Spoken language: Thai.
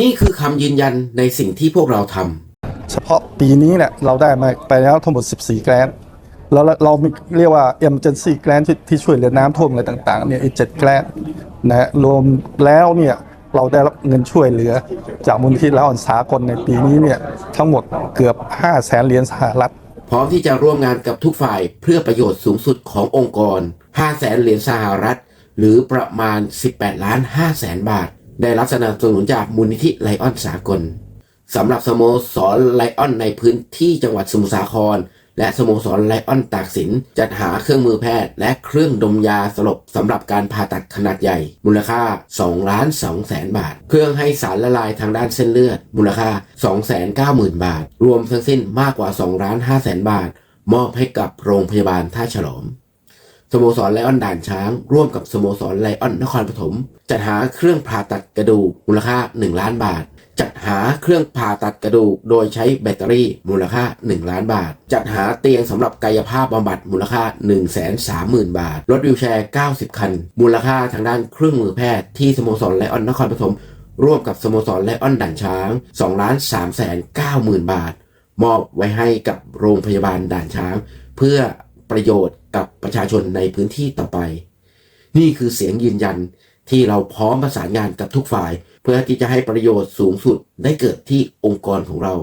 นี่คือคำยืนยันในสิ่งที่พวกเราทำเฉพาะปีนี้เนี่ยเราได้มาไปแล้วทั้งหมด 14 แกรนด์แล้วเรามีเรียกว่า emergency grant ที่ที่ช่วยเหลือน้ำท่วมอะไรต่างๆเนี่ยอีก7แกรนด์นะฮะรวมแล้วเนี่ยเราได้รับเงินช่วยเหลือ จากมูลที่ละอ่อนสากลในปีนี้เนี่ยทั้งหมดเกือบ5แสนเหรียญสหรัฐ พร้อมที่จะร่วมงานกับทุกฝ่ายเพื่อประโยชน์สูงสุดขององค์กร5แสนเหรียญสหรัฐ หรือประมาณ 18 ล้าน5แสนบาท ได้รับสนับสนุนจากมูลนิธิไลออนสากลสำหรับสโมสรไลออนในพื้นที่จังหวัดสมุทรสาคร และสโมสรไลออนตากสินจัดหาเครื่องมือแพทย์และเครื่องดมยาสลบสำหรับการผ่าตัดขนาดใหญ่ มูลค่า2ล้าน2แสนบาท เครื่องให้สารละลายทางด้านเส้นเลือด มูลค่า 290,000 บาท รวมทั้งสิ้นมากกว่า2ล้าน5แสนบาท มอบให้กับโรงพยาบาลท่าฉลอม สโมสรไลออนด่านช้าง ร่วมกับสโมสรไลออนนครปฐมจัดหาเครื่องผ่าตัดกระดูกมูลค่า 1 ล้านบาท จัดหาเครื่องผ่าตัดกระดูกโดยใช้แบตเตอรี่มูลค่า 1 ล้านบาท จัดหาเตียงสำหรับกายภาพบำบัดมูลค่า 1 3 0 0 0 0 บาท รถวิวแชร์ 90 คัน มูลค่าทางด้านเครื่องมือแพทย์ที่สโมสรไลออนนครปฐมร่วมกับสโมสรไลออนด่านช้าง2ล้าน3แสน9หมื่นบาท มอบไว้ให้กับโรงพยาบาลด่านช้าง เพื่อ ประโยชน์กับประชาชนในพื้นที่ต่อไป นี่คือเสียงยืนยันที่เราพร้อมประสานงานกับทุกฝ่าย เพื่อที่จะให้ประโยชน์สูงสุดได้เกิดที่องค์กรของเรา